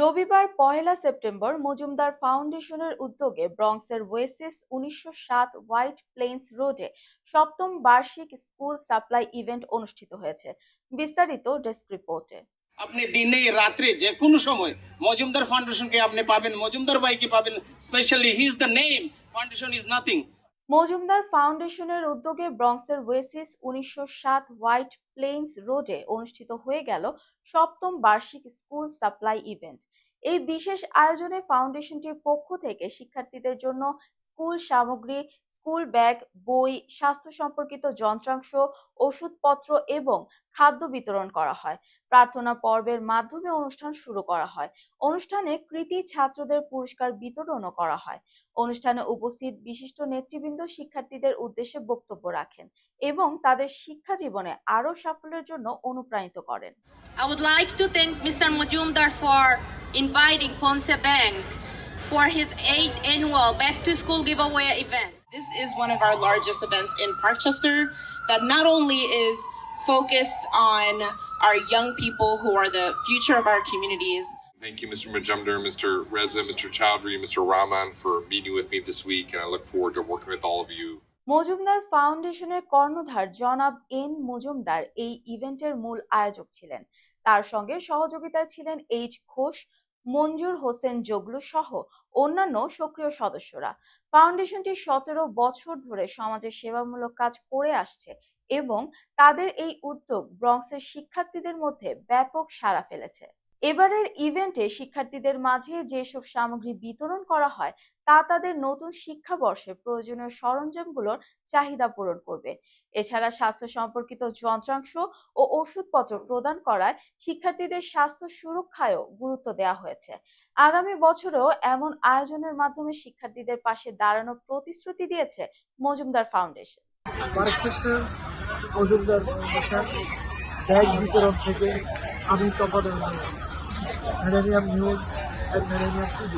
রবিবার পহেলা সেপ্টেম্বর মজুমদার ফাউন্ডেশনের উদ্যোগে ব্রঙ্কসের ওয়েসিস উনিশশো সাত হোয়াইট প্লেন্স রোডে সপ্তম বার্ষিক স্কুল সাপ্লাই ইভেন্ট অনুষ্ঠিত হয়েছে। বিস্তারিত ডেস্ক রিপোর্টে। আপনি দিনে, রাত্রে যে কোনো সময় মজুমদার ফাউন্ডেশনকে আপনি পাবেন, মজুমদার ভাইকে পাবেন। Specially he is the name, foundation is nothing. Majumdar ফাউন্ডেশনের উদ্যোগে ব্রংসের ওয়েসিস উনিশশো সাত হোয়াইট প্লেন্স রোডে অনুষ্ঠিত হয়ে গেল সপ্তম বার্ষিক স্কুল সাপ্লাই ইভেন্ট। এই বিশেষ আয়োজনে ফাউন্ডেশনটির পক্ষ থেকে শিক্ষার্থীদের জন্য স্কুল সামগ্রী, স্কুল ব্যাগ, বই, স্বাস্থ্য সম্পর্কিত যন্ত্রাংশ, ওষুধপত্র এবং খাদ্য বিতরণ করা হয়। প্রার্থনা পর্বের মাধ্যমে অনুষ্ঠান শুরু করা হয়। অনুষ্ঠানে কৃতি ছাত্রদের পুরস্কার বিতরণও করা হয়। অনুষ্ঠানে উপস্থিত বিশিষ্ট নেতৃবৃন্দ শিক্ষার্থীদের উদ্দেশ্যে বক্তব্য রাখেন এবং তাদের শিক্ষা জীবনে আরও সাফল্যের জন্য অনুপ্রাণিত করেন। I would like to thank Mr. Mujumdar for inviting Ponce Bank for his eighth annual Back to School giveaway event. This is one of our largest events in Parkchester that not only is focused on our young people who are the future of our communities, Thank you, Mr. Majumdar, Mr. Reza, Mr. Chowdhury, Mr. Rahman for meeting with me this week, and I look forward to working with all of you. Majumdar ফাউন্ডেশনের কর্ণধার জনাব N Majumdar এই ইভেন্টের মূল আয়োজক ছিলেন তার সঙ্গে সহযোগিতায় ছিলেন এইচ ঘোষ, মঞ্জুর হোসেন জগলু সহ অন্যান্য সক্রিয় সদস্যরা। ফাউন্ডেশনটি সতেরো বছর ধরে সমাজের সেবামূলক কাজ করে আসছে এবং তাদের এই উদ্যোগ ব্রংসের শিক্ষার্থীদের মধ্যে ব্যাপক সাড়া ফেলেছে। এবারের ইভেন্টে শিক্ষার্থীদের মাঝে যেসব সামগ্রী বিতরণ করা হয়, তা তাদের নতুন শিক্ষাবর্ষে প্রয়োজনীয় সরঞ্জামগুলোর চাহিদা পূরণ করবে। এছাড়া স্বাস্থ্য সম্পর্কিত যন্ত্রাংশ ও ওষুধপত্র প্রদান করায় শিক্ষার্থীদের স্বাস্থ্য সুরক্ষায়ও গুরুত্ব দেওয়া হয়েছে। আগামী বছরেও এমন আয়োজনের মাধ্যমে শিক্ষার্থীদের পাশে দাঁড়ানোর প্রতিশ্রুতি দিয়েছে মজুমদার ফাউন্ডেশন। ব্যাগ বিতরণ থেকে আমি Millennium News dan yang TV.